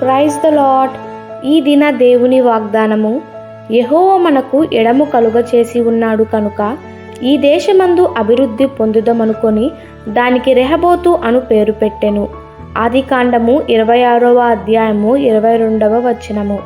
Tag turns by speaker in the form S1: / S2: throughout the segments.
S1: Praise the lot ఈ దిన దేవుని వాగ్దానము యెహోవ మనకు ఎడము కలుగ చేసి ఉన్నాడు కనుక ఈ దేశమందు అభివృద్ధి పొందుదమనుకొని దానికి రెహబోతు అను పేరు పెట్టెను. ఆది కాండము ఇరవై ఆరవ అధ్యాయము ఇరవై రెండవ వచనము.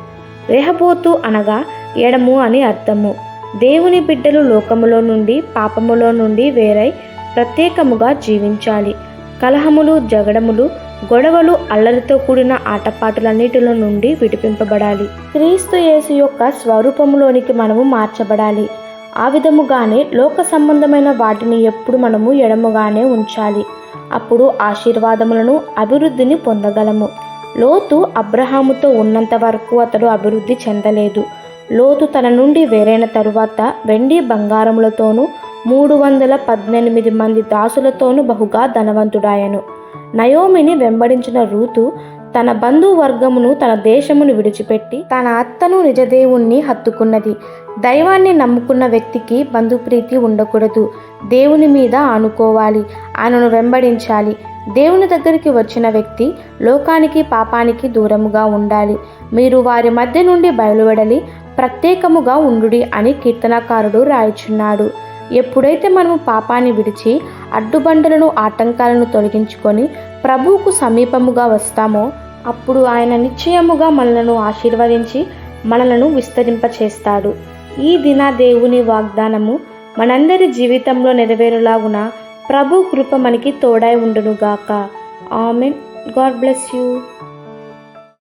S1: రెహబోతు అనగా ఎడము అని అర్థము. దేవుని బిడ్డలు లోకములో నుండి పాపములో నుండి వేరై ప్రత్యేకముగా జీవించాలి. కలహములు జగడములు గొడవలు అల్లరితో కూడిన ఆటపాటలన్నిటిలో నుండి విడిపింపబడాలి. క్రీస్తు యేసు యొక్క స్వరూపంలోనికి మనము మార్చబడాలి. ఆ విధముగానే లోక సంబంధమైన వాటిని ఎప్పుడు మనము ఎడముగానే ఉంచాలి. అప్పుడు ఆశీర్వాదములను అభివృద్ధిని పొందగలము. లోతు అబ్రహాముతో ఉన్నంత వరకు అతడు అభివృద్ధి చెందలేదు. లోతు తన నుండి వేరైన తరువాత వెండి బంగారములతోనూ మూడు వందల పద్దెనిమిది మంది దాసులతోనూ బహుగా ధనవంతుడాయను. నయోమిని వెంబడించిన రూతు తన బంధువర్గమును తన దేశమును విడిచిపెట్టి తన అత్తను నిజదేవుణ్ణి హత్తుకున్నది. దైవాన్ని నమ్ముకున్న వ్యక్తికి బంధుప్రీతి ఉండకూడదు. దేవుని మీద ఆనుకోవాలి ఆయనను వెంబడించాలి. దేవుని దగ్గరికి వచ్చిన వ్యక్తి లోకానికి పాపానికి దూరముగా ఉండాలి. మీరు వారి మధ్య నుండి బయలువెడలి ప్రత్యేకముగా ఉండుడి అని కీర్తనకారుడు రాయిచున్నాడు. ఎప్పుడైతే మనము పాపాన్ని విడిచి అడ్డుబండలను ఆటంకాలను తొలగించుకొని ప్రభువుకు సమీపముగా వస్తామో అప్పుడు ఆయన నిశ్చయముగా మనలను ఆశీర్వదించి మనలను విస్తరింపచేస్తాడు. ఈ దిన దేవుని వాగ్దానము మనందరి జీవితంలో నెరవేరులాగున ప్రభు కృప మనకి తోడై ఉండునుగాక. ఆమెన్. God bless you.